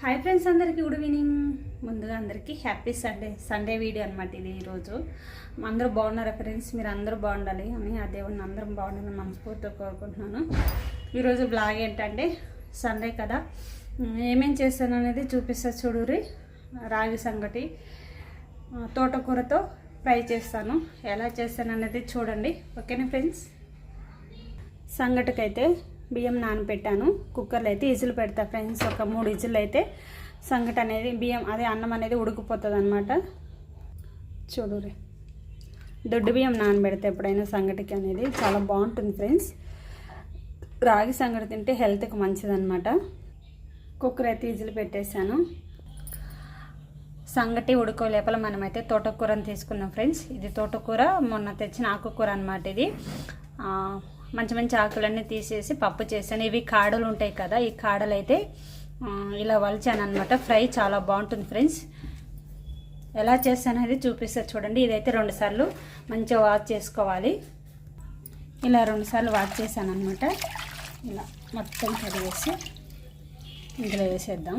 Hi friends అందరికీ good evening ముందుగా అందరికీ హ్యాపీ సండే సండే వీడియో అనమాట ఇది ఈరోజు అందరూ బాగున్నారా ఫ్రెండ్స్ మీరు అందరూ బాగుండాలి అని ఆ దేవుడిని అందరం బాగుండాలని మనస్ఫూర్తిగా కోరుకుంటున్నాను. ఈరోజు బ్లాగ్ ఏంటంటే సండే కదా. ఏమేం చేస్తాను అనేది చూపిస్తా చూడురి రాగి సంగటి తోటకూరతో ఫ్రై చేస్తాను. ఎలా చేస్తాను అనేది చూడండి. ఓకేనా ఫ్రెండ్స్ సంగటికైతే బియ్యం నానబెట్టాను. కుక్కర్లో అయితే ఇజులు పెడతా ఫ్రెండ్స్. ఒక మూడు ఇజులు అయితే సంగటి అనేది బియ్యం అదే అన్నం అనేది ఉడికిపోతుంది అనమాట చూడురే దొడ్డు బియ్యం నానబెడితే ఎప్పుడైనా సంగటికి అనేది చాలా బాగుంటుంది ఫ్రెండ్స్. రాగి సంగటి తింటే హెల్త్కి మంచిదన్నమాట. కుక్కర్ అయితే ఇజులు పెట్టేశాను. సంగటి ఉడుకో లోపల మనమైతే తోటకూరని తీసుకున్నాం ఫ్రెండ్స్. ఇది తోటకూర మొన్న తెచ్చిన ఆకుకూర అనమాట ఇది. మంచి మంచి ఆకులన్నీ తీసేసి పప్పు చేశాను. ఇవి కాడలు ఉంటాయి కదా ఈ కాడలు అయితే ఇలా వలిచాను అనమాట ఫ్రై చాలా బాగుంటుంది ఫ్రెండ్స్. ఎలా చేస్తాను అనేది చూడండి. ఇదైతే రెండుసార్లు మంచిగా వాష్ చేసుకోవాలి. ఇలా రెండుసార్లు వాష్ చేశాను అనమాట ఇలా మొత్తం కడిగేసి ఇందులో వేసేద్దాం.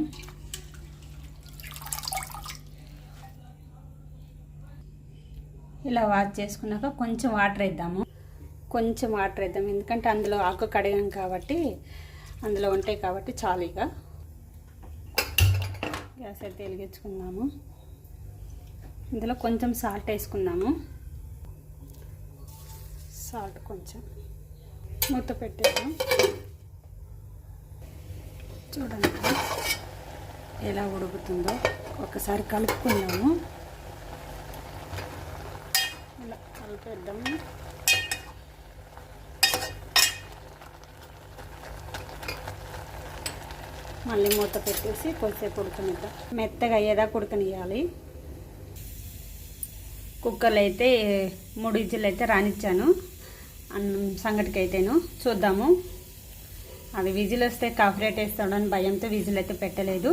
ఇలా వాష్ చేసుకున్నాక కొంచెం వాటర్ వేద్దాము. కొంచెం వాటర్ వేద్దాం. ఎందుకంటే అందులో ఆకు కడిగాం కాబట్టి అందులో ఉంటాయి కాబట్టి చాలు ఇక. గ్యాస్ అయితే వెలిగించుకుందాము ఇందులో కొంచెం సాల్ట్ వేసుకుందాము. సాల్ట్ కొంచెం మూత పెట్టేద్దాం. చూడండి ఎలా ఉడుకుతుందో. ఒకసారి కలుపుకుందాము. ఇలా కలిపేద్దాము. మళ్ళీ మూత పెట్టేసి కొద్దిసేపు ఉడకనిద్దాం. మెత్తగా అయ్యేదాకా ఉడకనియాలి కుక్కర్లో అయితే మూడు ఇజ్జలు అయితే రానిచ్చాను. అన్నం సంగటికి అయితేను చూద్దాము. అది విజిల్ వస్తే కాఫరేట్ వేస్తాడు వేస్తాడని భయంతో విజిల్ అయితే పెట్టలేదు.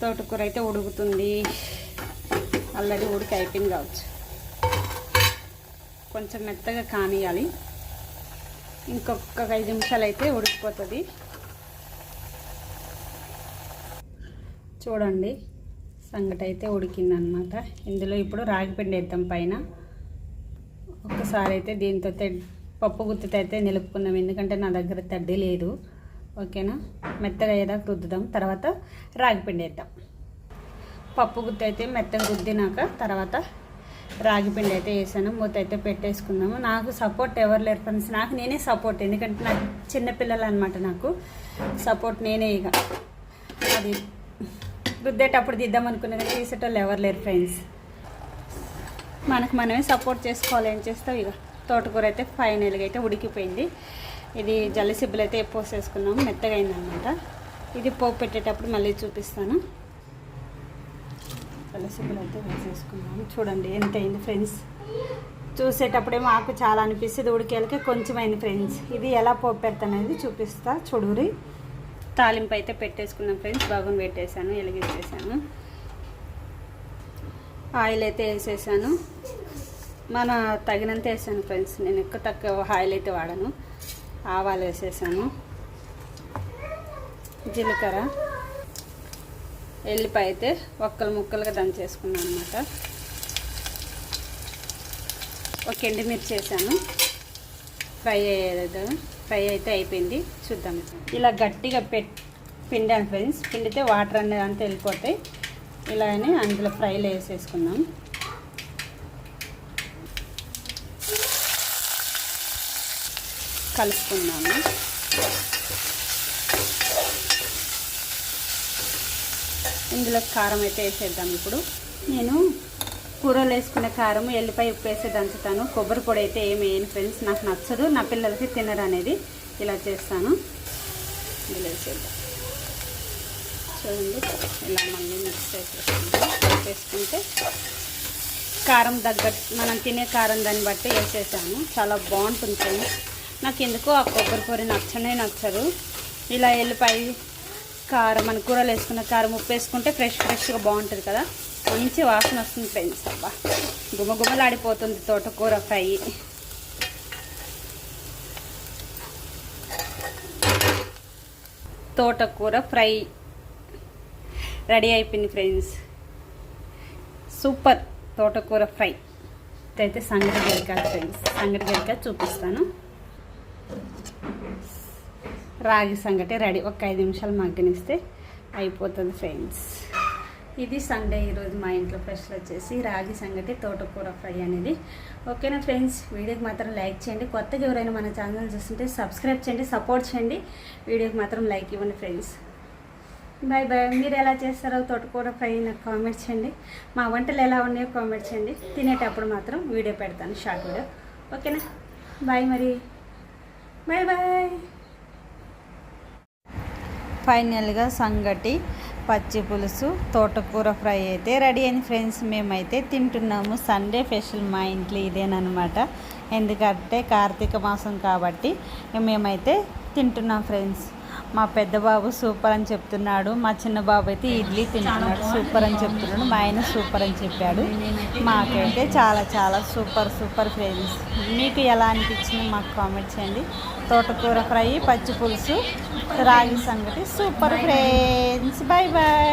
తోటకూర అయితే ఉడుకుతుంది. ఆల్రెడీ ఉడికి అయిపోయింది కావచ్చు. కొంచెం మెత్తగా కానియాలి ఇంకొక ఐదు నిమిషాలు అయితే ఉడికిపోతుంది. చూడండి సంగటి అయితే ఉడికిందనమాట ఇందులో ఇప్పుడు రాగిపిండి వేద్దాం పైన. ఒక్కసారి అయితే దీంతో పప్పు గుత్తితో అయితే నిలుపుకుందాం ఎందుకంటే నా దగ్గర తడ్డి లేదు. ఓకేనా? మెత్తగా అయ్యేదాకా రుద్దుదాం. తర్వాత రాగిపిండి వేద్దాం. పప్పు గుత్తి అయితే మెత్తగా రుద్దినాక తర్వాత రాగి పిండి అయితే వేసాను. మూత అయితే పెట్టేసుకున్నాము నాకు సపోర్ట్ ఎవరు లేరు ఫ్రెండ్స్. నాకు నేనే సపోర్ట్ ఎందుకంటే నాకు చిన్నపిల్లలు అనమాట నాకు. సపోర్ట్ నేనే ఇక. అది రుద్దేటప్పుడు దిద్దాం అనుకున్నది తీసేటోళ్ళు ఎవరు లేరు ఫ్రెండ్స్ మనకు మనమే సపోర్ట్ చేసుకోవాలి ఏం చేస్తావు ఇక తోటకూర అయితే ఫైనల్గా అయితే ఉడికిపోయింది. ఇది జల్లి సిబ్బులు అయితే పోసేసుకున్నాము మెత్తగా అయిందనమాట. ఇది పోపు పెట్టేటప్పుడు మళ్ళీ చూపిస్తాను. జల్లి అయితే వేసేసుకున్నాము. చూడండి ఎంత అయింది ఫ్రెండ్స్ చూసేటప్పుడేమో ఆకు చాలా అనిపిస్తుంది ఉడికేళ్ళకి కొంచెం అయింది ఫ్రెండ్స్ ఇది ఎలా పోపు పెడతాననేది చూపిస్తా చూడురి తాలింపు అయితే పెట్టేసుకున్నాం ఫ్రెండ్స్. బాగుని పెట్టేశాను వెలిగించేసాను ఆయిల్ అయితే వేసేసాను. మన తగినంత వేసాను ఫ్రెండ్స్. నేను ఎక్కువ తక్కువ ఆయిల్ అయితే వాడను. ఆవాలు వేసేసాను. జీలకర్ర. ఎల్లిపాయ అయితే ఒక్కలు ముక్కలుగా దంచేసుకున్నాను అనమాట ఒక ఎండుమిర్చి వేసాను. ఫ్రై అయ్యేది ఫ్రై అయితే అయిపోయింది. చూద్దాం. ఇలా గట్టిగా పె పిండాను ఫ్రెండ్స్. పిండితే వాటర్ అనేది అంతా వెళ్ళిపోతాయి. ఇలానే అందులో ఫ్రైలో వేసేసుకుందాం. కలుపుకుందాము. ఇందులో కారం అయితే వేసేద్దాం ఇప్పుడు. నేను కూరలు వేసుకునే కారం ఎల్లిపాయ ఉప్పు వేసి దంచుతాను. కొబ్బరి పొడి అయితే ఏమి వేయను ఫ్రెండ్స్ నాకు నచ్చదు. నా పిల్లలకి తినరు అనేది ఇలా చేస్తాను. చూడండి ఇలా మళ్ళీ మిక్స్ చేసేసుకుంటాం వేసుకుంటే కారం తగ్గట్టు మనం తినే కారం దాన్ని బట్టి వేసేసాను. చాలా బాగుంటుంది ఫ్రెండ్స్. నాకు ఎందుకో ఆ కొబ్బరి పొడి నచ్చనే నచ్చదు. ఇలా ఎల్లిపాయ కారం మన కూరలు వేసుకున్న కారం ఉప్పు వేసుకుంటే ఫ్రెష్ ఫ్రెష్గా బాగుంటుంది కదా. మంచి వాసన వస్తుంది ఫ్రెండ్స్. అబ్బా గుమగుమలాడిపోతుంది తోటకూర ఫ్రై. తోటకూర ఫ్రై రెడీ అయిపోయింది ఫ్రెండ్స్. సూపర్ తోటకూర ఫ్రై. అయితే సంగటి గరికాయ ఫ్రెండ్స్. సంగటి గరికాయ చూపిస్తాను. రాగి సంగటి రెడీ. ఒక ఐదు నిమిషాలు మగ్గనిస్తే అయిపోతుంది ఫ్రెండ్స్. ఇది సండే ఈరోజు మా ఇంట్లో స్పెషల్ వచ్చేసి రాగి సంగటి తోటకూర ఫ్రై అనేది. ఓకేనా ఫ్రెండ్స్? వీడియోకి మాత్రం లైక్ చేయండి. కొత్తగా ఎవరైనా మన ఛానల్ చూస్తుంటే సబ్స్క్రైబ్ చేయండి సపోర్ట్ చేయండి. వీడియోకి మాత్రం లైక్ ఇవ్వండి ఫ్రెండ్స్. Bye bye. మీరు ఎలా చేస్తారో తోటకూర ఫ్రై నాకు కామెంట్ చేయండి. మా వంటలు ఎలా ఉన్నాయో కామెంట్ చేయండి. తినేటప్పుడు మాత్రం వీడియో పెడతాను షార్ట్ వీడియో. ఓకేనా? బాయ్ మరి. Bye bye. ఫైనల్గా సంగటి. పచ్చి పులుసు తోటకూర ఫ్రై అయితే రెడీ అయింది ఫ్రెండ్స్ మేమైతే తింటున్నాము. సండే స్పెషల్ మా ఇంట్లో ఇదేనమాట ఎందుకంటే కార్తీక మాసం కాబట్టి మేమైతే తింటున్నాం ఫ్రెండ్స్. మా పెద్ద బాబు సూపర్ అని చెప్తున్నాడు. మా చిన్న బాబు అయితే ఇడ్లీ తింటున్నాడు. సూపర్ అని చెప్తున్నాడు. మా ఆయన సూపర్ అని చెప్పాడు. మాకైతే చాలా చాలా సూపర్ సూపర్ ఫ్రెండ్స్. మీకు ఎలా అనిపించింది మాకు కామెంట్ చేయండి. తోటకూర ఫ్రై పచ్చి పులుసు రాగి సంగటి సూపర్ ఫ్రెండ్స్. Bye bye